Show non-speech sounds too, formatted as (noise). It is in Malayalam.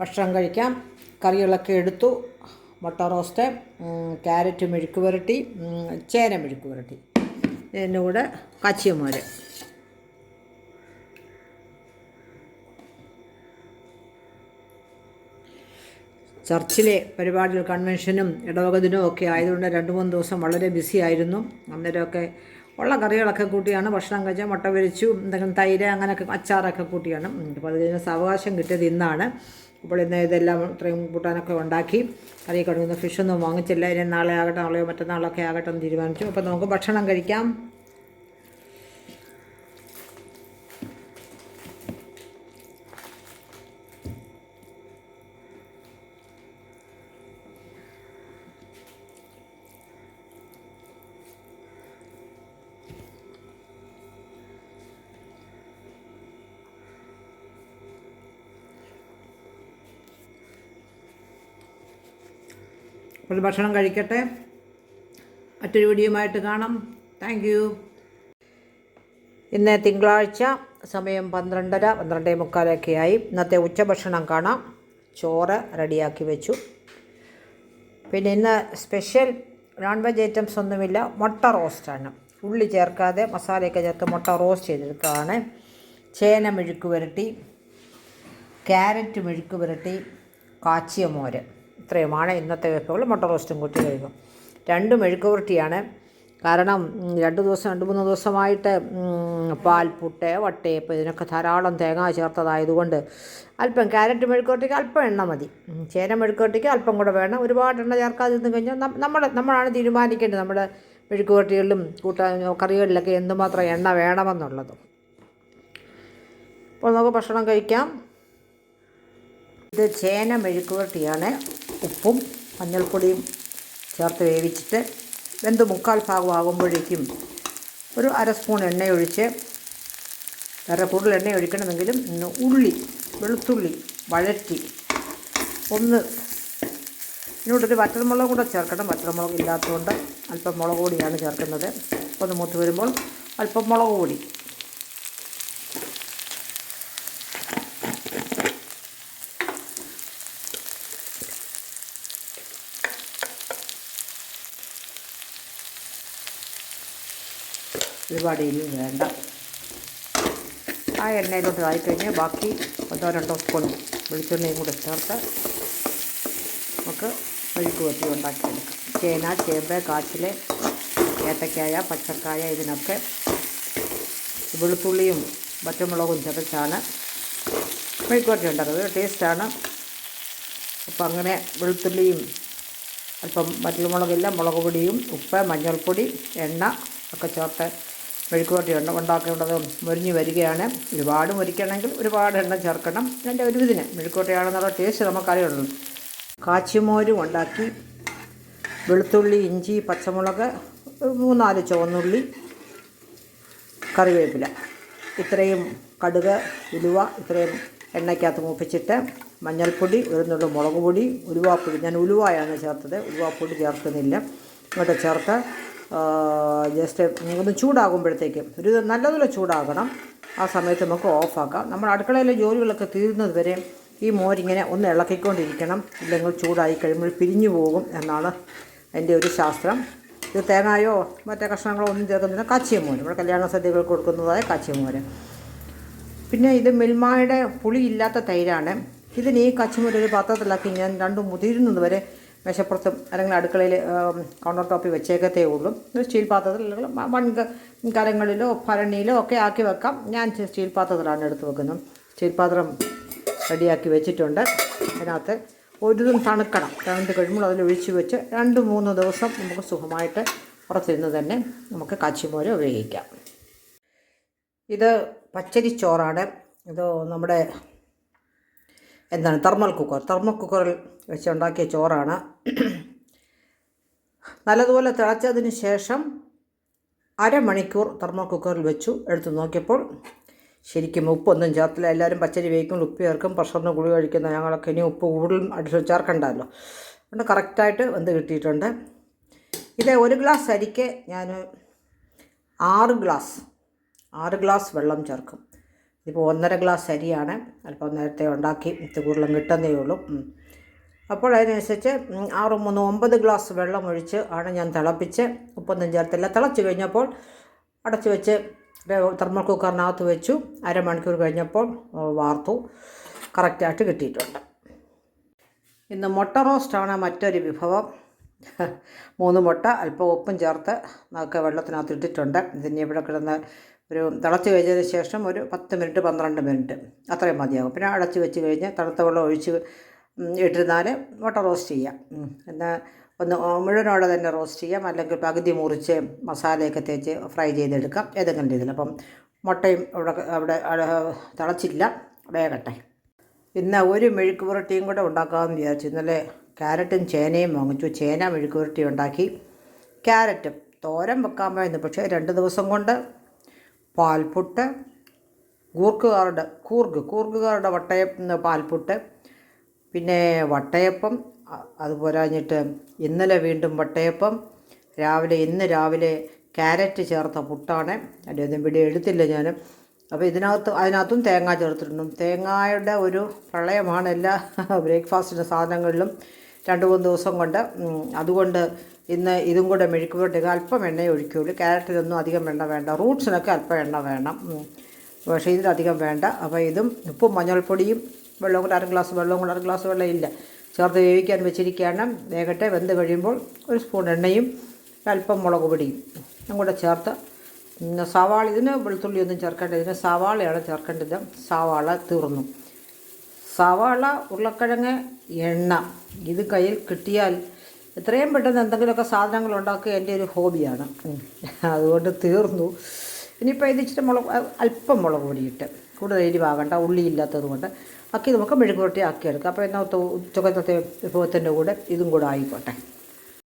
ഭക്ഷണം കഴിക്കാം. കറികളൊക്കെ എടുത്തു. മുട്ട റോസ്റ്റ് ക്യാരറ്റ് മെഴുക്ക് പുരട്ടി ചേന മെഴുക്ക് പുരട്ടി ഇതിന്റെ കൂടെ കച്ചിയമ്മോര് ചർച്ചിലെ പരിപാടികൾ കൺവെൻഷനും ഇടവക ദിനവും ഒക്കെ ആയതുകൊണ്ട് രണ്ട് മൂന്ന് ദിവസം വളരെ ബിസി ആയിരുന്നു. അന്നേരമൊക്കെ ഉള്ള കറികളൊക്കെ കൂട്ടിയാണ് ഭക്ഷണം കഴിച്ചാൽ മുട്ട പൊരിച്ചു എന്തെങ്കിലും തൈര് അങ്ങനെയൊക്കെ അച്ചാറൊക്കെ കൂട്ടിയാണ്. അപ്പോൾ അതിന് സാവകാശം കിട്ടിയത് ഇന്നാണ്. അപ്പോൾ ഇന്ന് ഇതെല്ലാം ഇത്രയും കൂട്ടാനൊക്കെ ഉണ്ടാക്കി. കറി കൊടുക്കുന്ന ഫിഷൊന്നും വാങ്ങിച്ചില്ല. ഇനി നാളെ ആകട്ടെ നാളെയോ മറ്റന്നാളൊക്കെ ആകട്ടെ എന്ന് തീരുമാനിച്ചു. അപ്പോൾ നമുക്ക് ഭക്ഷണം കഴിക്കാം. അപ്പോൾ ഭക്ഷണം കഴിക്കട്ടെ. മറ്റൊരു വീഡിയോയുമായിട്ട് കാണാം. താങ്ക് യു ഇന്ന് തിങ്കളാഴ്ച സമയം പന്ത്രണ്ടര പന്ത്രണ്ടേ മുക്കാലൊക്കെ ആയി. ഇന്നത്തെ ഉച്ചഭക്ഷണം കാണാം. ചോറ് റെഡിയാക്കി വെച്ചു. പിന്നെ ഇന്ന് സ്പെഷ്യൽ നോൺ വെജ് ഐറ്റംസ് ഒന്നുമില്ല. മുട്ട റോസ്റ്റാണ് ഉള്ളി ചേർക്കാതെ മസാലയൊക്കെ ചേർത്ത് മുട്ട റോസ്റ്റ് ചെയ്തെടുത്തതാണ് ചേന മെഴുക്ക് പുരട്ടി ക്യാരറ്റ് മെഴുക്ക് പുരട്ടി കാച്ചിയ മോര് ഇത്രയുമാണ് ഇന്നത്തെ വിഭവങ്ങൾ മുട്ട റോസ്റ്റും കൂട്ടി കഴിക്കും. രണ്ട് മെഴുക്ക് പുരട്ടിയാണ് കാരണം രണ്ട് ദിവസം രണ്ട് മൂന്ന് ദിവസമായിട്ട് പാൽ പാൽപുട്ട് വട്ടയപ്പ് ഇതിനൊക്കെ ധാരാളം തേങ്ങ ചേർത്തതായതുകൊണ്ട് അല്പം ക്യാരറ്റ് മെഴുക്കുവരട്ടിക്ക് അല്പം എണ്ണ മതി. ചേന മെഴുക്കുവരട്ടിക്ക് അല്പം കൂടെ വേണം. ഒരുപാട് എണ്ണ ചേർക്കാതിരുന്ന് കഴിഞ്ഞാൽ നമ്മൾ നമ്മളാണ് തീരുമാനിക്കേണ്ടത്. നമ്മുടെ മെഴുക്കുവരട്ടികളിലും കൂട്ട കറികളിലൊക്കെ എന്തുമാത്രം എണ്ണ വേണമെന്നുള്ളത്. അപ്പോൾ നമുക്ക് ഭക്ഷണം കഴിക്കാം. ഇത് ചേന മെഴുക്കുവരട്ടിയാണ് ഉപ്പും മഞ്ഞൾപ്പൊടിയും ചേർത്ത് വേവിച്ചിട്ട് വെന്ത് മുക്കാൽ ഭാഗമാകുമ്പോഴേക്കും ഒരു അര സ്പൂൺ എണ്ണ ഒഴിച്ച് വേറെ കൂടുതൽ എണ്ണ ഒഴിക്കണമെങ്കിലും ഉള്ളി വെളുത്തുള്ളി വഴറ്റി ഒന്ന് ഇതിനോടൊരു വറ്റൽമുളക് കൂടെ ചേർക്കണം വറ്റൽമുളക് ഇല്ലാത്തതുകൊണ്ട് അല്പം മുളക് പൊടിയാണ് ചേർക്കുന്നത്. ഒന്ന് മൂത്ത് വരുമ്പോൾ അല്പം മുളക് പൊടി. ഒരുപാട് എരിവ് വേണ്ട. ആ എണ്ണയിലോട്ട് ആയിക്കഴിഞ്ഞാൽ ബാക്കി ഒന്നോ രണ്ടോ സ്പൂൺ വെളിച്ചെണ്ണയും കൂടെ ചേർത്ത് നമുക്ക് മെഴുക്ക് വറ്റി ഉണ്ടാക്കിയെടുക്കാം. ചേന ചേമ്പ് കാച്ചിൽ ഏത്തക്കായ പച്ചക്കായ ഇതിനൊക്കെ വെളുത്തുള്ളിയും പച്ചമുളകും ചതച്ചാണ് മെഴുക്കുവരട്ടി ഉണ്ടാക്കുന്നത്. ടേസ്റ്റാണ്. അപ്പം അങ്ങനെ വെളുത്തുള്ളിയും അല്പം വറ്റൽമുളകില്ല മുളക് പൊടിയും ഉപ്പ് മഞ്ഞൾപ്പൊടി എണ്ണ ഒക്കെ ചേർത്ത് മെഴുക്കുവരട്ടി എണ്ണ ഉണ്ടാക്കേണ്ടതും മുരിഞ്ഞ് വരികയാണ്. ഒരുപാട് മുരിക്കണമെങ്കിൽ ഒരുപാട് എണ്ണ ചേർക്കണം. അതിന്റെ ഒരു ഇതിന് മെഴുക്കുവരട്ടിയാണെന്നുള്ള ടേസ്റ്റ് നമുക്കറിയുള്ളൂ. കാച്ചിമോരും ഉണ്ടാക്കി. വെളുത്തുള്ളി ഇഞ്ചി പച്ചമുളക് മൂന്നാൽ ചുവന്നുള്ളി കറിവേപ്പില. ഇത്രയും കടുക് ഉലുവ ഇത്രയും എണ്ണയ്ക്കകത്ത് മൂപ്പിച്ചിട്ട് മഞ്ഞൾപ്പൊടി ഒരു നുള്ളു മുളക് പൊടി ഉലുവാപ്പൊടി. ഞാൻ ഉലുവയാണ് ചേർത്തത്. ഉലുവാപ്പൊടി ചേർക്കുന്നില്ല. ഇങ്ങോട്ട് ചേർത്ത് ജസ്റ്റ് ഒന്ന് ചൂടാകുമ്പോഴത്തേക്കും ഒരു നല്ലതുപോലെ ചൂടാകണം. ആ സമയത്ത് നമുക്ക് ഓഫാക്കാം. നമ്മൾ അടുക്കളയിലെ ജോലികളൊക്കെ തീരുന്നത് വരെ ഈ മോരിങ്ങനെ ഒന്ന് ഇളക്കിക്കൊണ്ടിരിക്കണം. ഇല്ലെങ്കിൽ ചൂടായി കഴിയുമ്പോൾ പിരിഞ്ഞു പോകും എന്നാണ് എന്റെ ഒരു ശാസ്ത്രം. ഇത് തേങ്ങായോ മറ്റേ കഷ്ണങ്ങളോ ഒന്നും ചേർക്കുന്നില്ല. കാച്ചിയമോര്. നമ്മുടെ കല്യാണ സദ്യകൾക്ക് കൊടുക്കുന്നതായ കാച്ചിയമോര്. പിന്നെ ഇത് മിൽമായുടെ പുളിയില്ലാത്ത തൈരാണ്. ഇതിന് ഈ കച്ചിമോര് ഒരു പാത്രത്തിലാക്കി ഞാൻ രണ്ടും മുതിരുന്നത് വരെ മേശപ്പുറത്തും അല്ലെങ്കിൽ അടുക്കളയിൽ കൗണ്ടർ ടോപ്പിൽ വെച്ചേക്കത്തേ ഉള്ളൂ. സ്റ്റീൽ പാത്രത്തിൽ അല്ലെങ്കിൽ മ- മൺക കലങ്ങളിലോ ഭരണിയിലോ ഒക്കെ ആക്കി വെക്കാം. ഞാൻ സ്റ്റീൽ പാത്രത്തിലാണ് എടുത്ത് വെക്കുന്നത്. സ്റ്റീൽ പാത്രം റെഡിയാക്കി വെച്ചിട്ടുണ്ട്. അതിനകത്ത് ഒരു ദിവസം തണുക്കണം. തണുത്ത് കഴിയുമ്പോൾ അതിൽ ഒഴിച്ച് വെച്ച് രണ്ട് മൂന്ന് ദിവസം നമുക്ക് സുഖമായിട്ട് പുറത്തിരുന്ന് തന്നെ നമുക്ക് കാച്ചിമോര് ഉപയോഗിക്കാം. ഇത് പച്ചരി ചോറാണ്. ഇത് നമ്മുടെ എന്താണ് തെർമൽ കുക്കർ തെർമൽ കുക്കറിൽ വെച്ചുണ്ടാക്കിയ ചോറാണ്. നല്ലതുപോലെ തിളച്ചതിന് ശേഷം അരമണിക്കൂർ തെർമൽ കുക്കറിൽ വെച്ചു. എടുത്തു നോക്കിയപ്പോൾ ശരിക്കും ഉപ്പൊന്നും ചേർത്തില്ല. എല്ലാവരും പച്ചരി വേവിക്കും ഉപ്പ് ചേർക്കും പ്രഷറിന് ഗുളി കഴിക്കുന്ന ഞങ്ങളൊക്കെ ഇനി ഉപ്പ് കൂടുതലും അടിച്ചു ചേർക്കണ്ടല്ലോ. അതുകൊണ്ട് കറക്റ്റായിട്ട് വെന്ത് കിട്ടിയിട്ടുണ്ട്. ഇത് ഒരു ഗ്ലാസ് അരിക്ക് ഞാൻ ആറ് ഗ്ലാസ് ആറ് ഗ്ലാസ് വെള്ളം ചേർക്കും. ഇപ്പോൾ ഒന്നര ഗ്ലാസ് അരിയാണ്. അല്പം നേരത്തെ ഉണ്ടാക്കി ഇത് കൂടുതലും കിട്ടുന്നേ ഉള്ളൂ. അപ്പോൾ അതിനനുസരിച്ച് ആറ് മൂന്ന് ഒമ്പത് ഗ്ലാസ് വെള്ളം ഒഴിച്ച് ആണ് ഞാൻ തിളപ്പിച്ച് ഉപ്പൊന്നും ചേർത്തില്ല. തിളച്ച് കഴിഞ്ഞപ്പോൾ അടച്ച് വെച്ച് തെർമൽ കുക്കറിനകത്ത് വെച്ചു. അരമണിക്കൂർ കഴിഞ്ഞപ്പോൾ വാർത്തു. കറക്റ്റായിട്ട് കിട്ടിയിട്ടുണ്ട്. ഇന്ന് മുട്ട റോസ്റ്റാണ് മറ്റൊരു വിഭവം. (laughs) മൂന്ന് മുട്ട അല്പം ഉപ്പും ചേർത്ത് നമുക്ക് വെള്ളത്തിനകത്ത് ഇട്ടിട്ടുണ്ട്. ഇതിന് ഇവിടെ കിടന്ന് ഒരു തിളച്ച് കഴിഞ്ഞതിന് ശേഷം ഒരു പത്ത് മിനിറ്റ് പന്ത്രണ്ട് മിനിറ്റ് അത്രയും മതിയാകും. പിന്നെ അടച്ച് വെച്ച് കഴിഞ്ഞ് തണുത്ത വെള്ളം ഒഴിച്ച് ഇട്ടിരുന്നാൽ മുട്ട റോസ്റ്റ് ചെയ്യാം. എന്നാൽ ഒന്ന് മുഴുവനോടെ തന്നെ റോസ്റ്റ് ചെയ്യാം. അല്ലെങ്കിൽ പകുതി മുറിച്ച് മസാലയൊക്കെ തേച്ച് ഫ്രൈ ചെയ്തെടുക്കാം. ഏതെങ്കിലും രീതിയിൽ. അപ്പം മുട്ടയും അവിടെ അവിടെ തിളച്ചില്ല. വേകട്ടെ. ഇന്ന് ഒരു മെഴുക്ക് പുരട്ടിയും കൂടെ ഉണ്ടാക്കാമെന്ന് വിചാരിച്ചു. ഇന്നലെ ക്യാരറ്റും ചേനയും വാങ്ങിച്ചു. ചേന മെഴുക്ക് പുരട്ടി ഉണ്ടാക്കി. ക്യാരറ്റും തോരൻ വെക്കാൻ പോയിരുന്നു. പക്ഷേ രണ്ട് ദിവസം കൊണ്ട് പാൽപുട്ട് കൂർക്കുകാരുടെ കൂർഗ് കൂർഗുകാരുടെ വട്ടയപ്പം പാൽപുട്ട്. പിന്നെ വട്ടയപ്പം അതുപോലെ കഴിഞ്ഞിട്ട് ഇന്നലെ വീണ്ടും വട്ടയപ്പം. രാവിലെ ഇന്ന് രാവിലെ ക്യാരറ്റ് ചേർത്ത പുട്ടാണ്. അതിന്റെ ഒന്നും ഇവിടെ എടുത്തില്ല ഞാൻ അപ്പോൾ ഇതിനകത്ത് അതിനകത്തും തേങ്ങ ചേർത്തിട്ടുണ്ട്. തേങ്ങയുടെ ഒരു പ്രളയമാണ് എല്ലാ (laughs) ബ്രേക്ക്ഫാസ്റ്റിന്റെ സാധനങ്ങളിലും രണ്ട് മൂന്ന് ദിവസം കൊണ്ട് അതുകൊണ്ട് ഇന്ന് ഇതും കൂടെ മെഴുക്ക് അല്പം എണ്ണയെ ഒഴിക്കുകയുള്ളൂ. ക്യാരറ്റിനൊന്നും അധികം എണ്ണ വേണ്ട. റൂട്ട്സിനൊക്കെ അല്പം എണ്ണ വേണം. പക്ഷേ ഇതിലധികം വേണ്ട. അപ്പോൾ ഇതും ഉപ്പും മഞ്ഞൾപ്പൊടിയും വെള്ളവും കൂടെ അര ഗ്ലാസ് വെള്ളവും കൂടെ അര ഗ്ലാസ് വെള്ളം ഇല്ല. ചേർത്ത് വേവിക്കാൻ വെച്ചിരിക്കുകയാണ്. വേഗട്ടെ വെന്ത് കഴിയുമ്പോൾ ഒരു സ്പൂൺ എണ്ണയും അല്പം മുളക് പൊടിയും കൂടെ ചേർത്ത് സവാള ഇതിന് വെളുത്തുള്ളി ഒന്നും ഇതിന് സവാളയാണ് ചേർക്കേണ്ടത്. സവാള തീർന്നു. സവാള ഉരുളക്കിഴങ്ങ് എണ്ണ. ഇത് കയ്യിൽ കിട്ടിയാൽ എത്രയും പെട്ടെന്ന് എന്തെങ്കിലുമൊക്കെ സാധനങ്ങൾ ഉണ്ടാക്കുക എന്റെ ഒരു ഹോബിയാണ്. അതുകൊണ്ട് തീർന്നു. ഇനിയിപ്പോൾ ഇത് ഇച്ചിരി മുളക് അല്പം മുളക് പൊടിയിട്ട്. കൂടുതൽ എരിവാകണ്ട ഉള്ളി ഇല്ലാത്തത് കൊണ്ട്. ആക്കി നമുക്ക് മെഴുകുപുരട്ടി ആക്കിയെടുക്കാം. അപ്പോൾ എന്നാൽ ഉച്ചക്കത്തെ വിഭവത്തിന്റെ കൂടെ ഇതും കൂടെ ആയിക്കോട്ടെ.